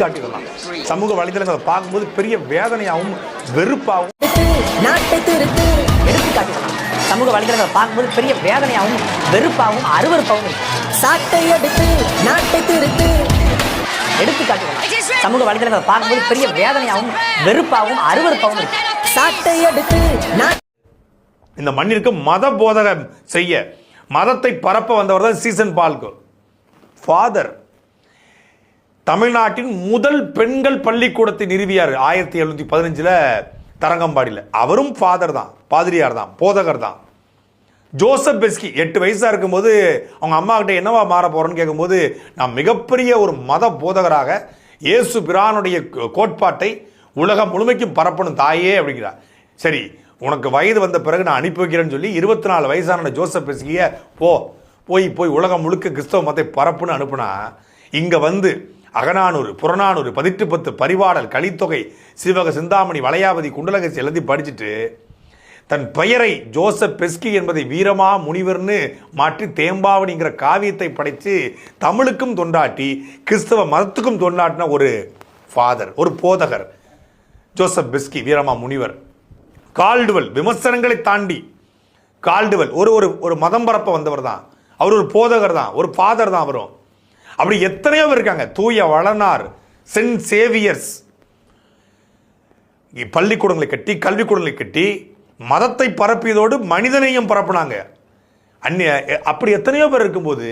காட்டிடலாம் சமூக வலைதளங்களை பார்க்கும்போது பெரிய வேதனையாகவும் வெறுப்பாகவும். சமூக வலைதளங்களை பார்க்கும்போது பெரிய வேதனையாகவும் வெறுப்பாகவும் அருவருப்பாகவும் இருக்கு சாட்டை எடுத்து நாட்டை திருத்து எடுத்து காட்டலாம் சமூக வலைதளங்களை பார்க்கும்போது பெரிய வேதனையாகவும் வெறுப்பாகவும் அருவருப்பாகவும் இருக்கு சாட்டை எடுத்து இந்த மண்ணிற்கு மத போதகம் செய்ய மதத்தை பரப்ப வந்தவர் தான் சீசன் பால்கோ ஃபாதர் தமிழ்நாட்டின் முதல் பெண்கள் பள்ளிக்கூடத்தை நிறுவியார் ஆயிரத்தி எழுநூத்தி பதினஞ்சில் தரங்கம்பாடியில். அவரும் ஃபாதர் தான் பாதிரியார் தான் போதகர் தான். ஜோசப் பெஸ்கி எட்டு வயசாக இருக்கும்போது அவங்க அம்மாக்கிட்ட என்னவா மாற போகிறோன்னு கேட்கும்போது நான் மிகப்பெரிய ஒரு மத போதகராக இயேசு பிரானுடைய கோ- கோட்பாட்டை உலகம் முழுமைக்கும் பரப்பணும் தாயே அப்படிங்கிறார். சரி உனக்கு வயது வந்த பிறகு நான் அனுப்பி வைக்கிறேன்னு சொல்லி இருபத்தி நாலு வயசான ஜோசப் பெஸ்கியை போ போய் போய் உலகம் முழுக்க கிறிஸ்தவ மதத்தை பரப்புன்னு அனுப்புனா இங்கே வந்து அகநானூறு புறநானூறு பதிட்டு பத்து பரிவாடல் கலித்தொகை சிவக சிந்தாமணி வளையாபதி குண்டலகசி எல்லாத்தையும் படிச்சுட்டு தன் பெயரை ஜோசப் பெஸ்கி என்பதை வீரமா முனிவர்னு மாற்றி தேம்பாவணிங்கிற காவியத்தை படைத்து தமிழுக்கும் தொண்டாட்டி கிறிஸ்தவ மதத்துக்கும் தொண்டாட்டின ஒரு ஃபாதர் ஒரு போதகர் ஜோசப் பெஸ்கி வீரமா முனிவர். கால்டுவல் விமர்சனங்களை தாண்டி கால்டுவல் ஒரு ஒரு ஒரு மதம் பரப்ப வந்தவர் தான் அவர் ஒரு போதகர் தான் ஒரு ஃபாதர் தான் அவரும். அப்படி எத்தனையோ பேர் இருக்காங்க. தூய வளனார் சென்ட் சேவியர்ஸ். பள்ளிக்கூடங்களை கட்டி கல்விக்கூடங்களை கட்டி மதத்தை பரப்பியதோடு மனிதனையும் பரப்புனாங்க. அந்நிய அப்படி எத்தனையோ பேர் இருக்கும்போது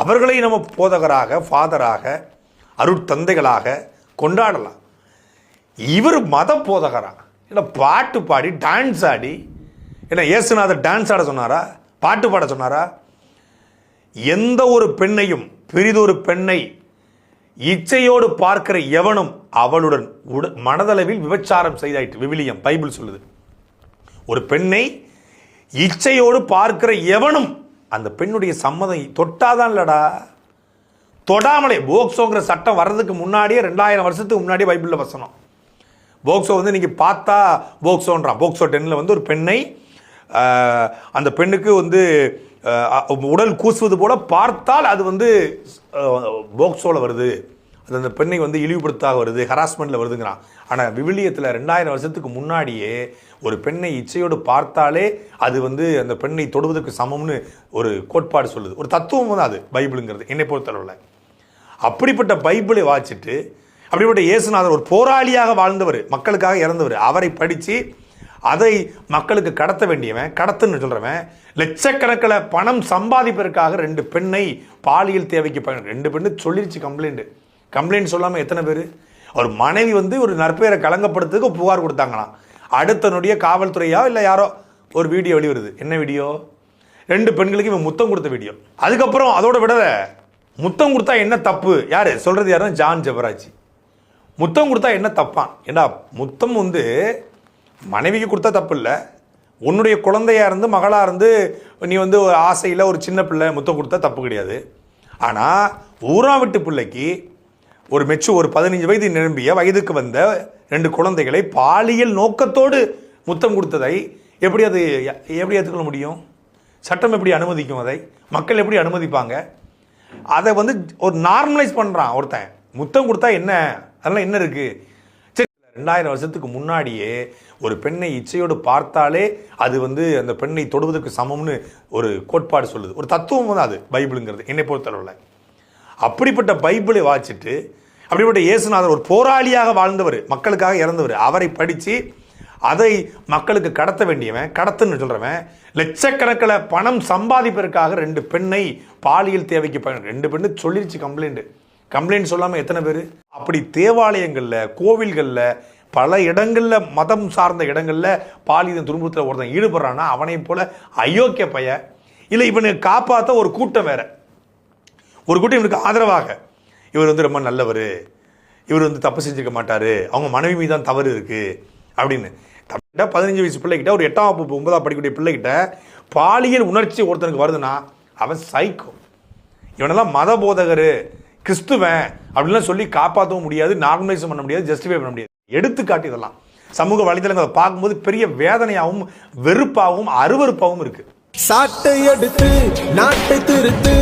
அவர்களை நம்ம போதகராக ஃபாதராக அருட்தந்தைகளாக கொண்டாடலாம். இவர் மத போதகரா? இல்லை பாட்டு பாடி டான்ஸ் ஆடி என்ன இயேசுநாதர் டான்ஸ் ஆட சொன்னாரா? பாட்டு பாட சொன்னாரா? எந்த ஒரு பெண்ணையும் பெரிதொரு பெண்ணை இச்சையோடு பார்க்கிற எவனும் அவளுடன் உட மனதளவில் விபச்சாரம் செய்தாயிற்று. விவிலியம் பைபிள் சொல்லுது. ஒரு பெண்ணை இச்சையோடு பார்க்கிற எவனும் அந்த பெண்ணுடைய சம்மதம் தொட்டாதான் இல்லடா தொடாமலே போக்சோங்கிற சட்டம் வர்றதுக்கு முன்னாடியே ரெண்டாயிரம் வருஷத்துக்கு முன்னாடியே பைபிளில் வசனம். போக்சோ வந்து நீங்கள் பார்த்தா போக்சோன்றான். போக்சோ டென்னில் வந்து ஒரு பெண்ணை அந்த பெண்ணுக்கு வந்து உடல் கூசுவது போல பார்த்தால் அது வந்து போக்ஸோவில் வருது. அது அந்த பெண்ணை வந்து இழிவுபடுத்தாக வருது ஹராஸ்மெண்ட்டில் வருதுங்கிறான் ஆனால் விவிலியத்தில் ரெண்டாயிரம் வருஷத்துக்கு முன்னாடியே ஒரு பெண்ணை இச்சையோடு பார்த்தாலே அது வந்து அந்த பெண்ணை தொடுவதற்கு சமம்னு ஒரு கோட்பாடு சொல்லுது. ஒரு தத்துவம் தான் அது பைபிளுங்கிறது என்னை பொறுத்தளவில். அப்படிப்பட்ட பைபிளை வாசிச்சுட்டு அப்படிப்பட்ட இயேசுநாதர் ஒரு போராளியாக வாழ்ந்தவர் மக்களுக்காக இறந்தவர் அவரை படித்து அதை மக்களுக்கு கடத்த வேண்டியவன் கடத்துன்னு சொல்கிறவன் லட்சக்கணக்கில் பணம் சம்பாதிப்பதற்காக ரெண்டு பெண்ணை பாலியல் தேவைக்கு பயன் ரெண்டு பெண்ணு சொல்லிருச்சு கம்ப்ளைண்ட் கம்ப்ளைண்ட் சொல்லாமல் எத்தனை பேர்? அவர் மனைவி வந்து ஒரு நற்பெயரை கலங்கப்படுத்துக்கு புகார் கொடுத்தாங்களாம். அடுத்தனுடைய காவல்துறையா இல்லை யாரோ? ஒரு வீடியோ வெளிவருது. என்ன வீடியோ? ரெண்டு பெண்களுக்கு இவன் முத்தம் கொடுத்த வீடியோ. அதுக்கப்புறம் அதோட விட முத்தம் கொடுத்தா என்ன தப்பு? யார்? சொல்கிறது யாருன்னா ஜான் ஜெபராஜ். முத்தம் கொடுத்தா என்ன தப்பான்? ஏண்டா முத்தம் வந்து மனைவிக்கு கொடுத்தா தப்பு இல்லை உன்னுடைய குழந்தையாக இருந்து மகளாக இருந்து நீ வந்து ஒரு ஆசையில் ஒரு சின்ன பிள்ளை முத்தம் கொடுத்தா தப்பு கிடையாது. ஆனால் ஊரா விட்டு பிள்ளைக்கு ஒரு மெச்சு ஒரு பதினஞ்சு வயது நிரம்பிய வயதுக்கு வந்த ரெண்டு குழந்தைகளை பாலியல் நோக்கத்தோடு முத்தம் கொடுத்ததை எப்படி அது எப்படி ஏற்றுக்கொள்ள முடியும்? சட்டம் எப்படி அனுமதிக்கும் அதை? மக்கள் எப்படி அனுமதிப்பாங்க? அதை வந்து ஒரு நார்மலைஸ் பண்ணுறான் ஒருத்தன். முத்தம் கொடுத்தா என்ன? அதெல்லாம் என்ன இருக்குது ரெண்டாயிரம் வருஷத்துக்கு முன்னாடியே ஒரு பெண்ணை இச்சையோடு பார்த்தாலே அது வந்து அந்த பெண்ணை தொடுவதற்கு சமம்னு ஒரு கோட்பாடு சொல்லுது. ஒரு தத்துவம் தான் அது பைபிளுங்கிறது என்னை பொறுத்தளவில். அப்படிப்பட்ட பைபிளை வாசிச்சுட்டு அப்படிப்பட்ட இயேசுநாதர் ஒரு போராளியாக வாழ்ந்தவர் மக்களுக்காக இறந்தவர் அவரை படித்து அதை மக்களுக்கு கடத்த வேண்டியவன் கடத்துன்னு சொல்கிறவன் லட்சக்கணக்கில் பணம் சம்பாதிப்பதற்காக ரெண்டு பெண்ணை பாலியல் தேவைக்கு பயன் ரெண்டு பெண்ணு சொல்லிருச்சு கம்ப்ளைண்ட் கம்ப்ளைண்ட் சொல்லாமல் எத்தனை பேர்? அப்படி தேவாலயங்களில் கோவில்களில் பல இடங்களில் மதம் சார்ந்த இடங்களில் பாலியல் துன்புறுத்தல ஒருத்தன் ஈடுபடுறான்னா அவனையும் போல அயோக்கிய பைய இல்லை இவனை காப்பாற்ற ஒரு கூட்டம் வேற. ஒரு கூட்டம் இவனுக்கு ஆதரவாக. இவர் வந்து ரொம்ப நல்லவர். இவர் வந்து தப்பு செஞ்சுக்க மாட்டார். அவங்க மனைவி மீது தான் தவறு இருக்குது அப்படின்னு. தப்பிட்ட பதினஞ்சு வயசு பிள்ளைகிட்ட ஒரு எட்டாம் வகுப்பு ஒன்பதாம் படிக்கக்கூடிய பிள்ளைகிட்ட பாலியல் உணர்ச்சி ஒருத்தனுக்கு வருதுன்னா அவன் சைக்கோ இவனெல்லாம் மத போதகர் கிறிஸ்துவன் அப்படின்லாம் சொல்லி காப்பாற்றவும் முடியாது நார்மலைஸும் பண்ண முடியாது ஜஸ்டிஃபை பண்ண முடியாது. எடுத்துக்காட்டு இதெல்லாம். சமூக வலைதளங்களை பார்க்கும்போது பெரிய வேதனையாகவும் வெறுப்பாகவும் அருவறுப்பாகவும் இருக்கு. சாட்டை எடுத்து நாட்டை திருத்து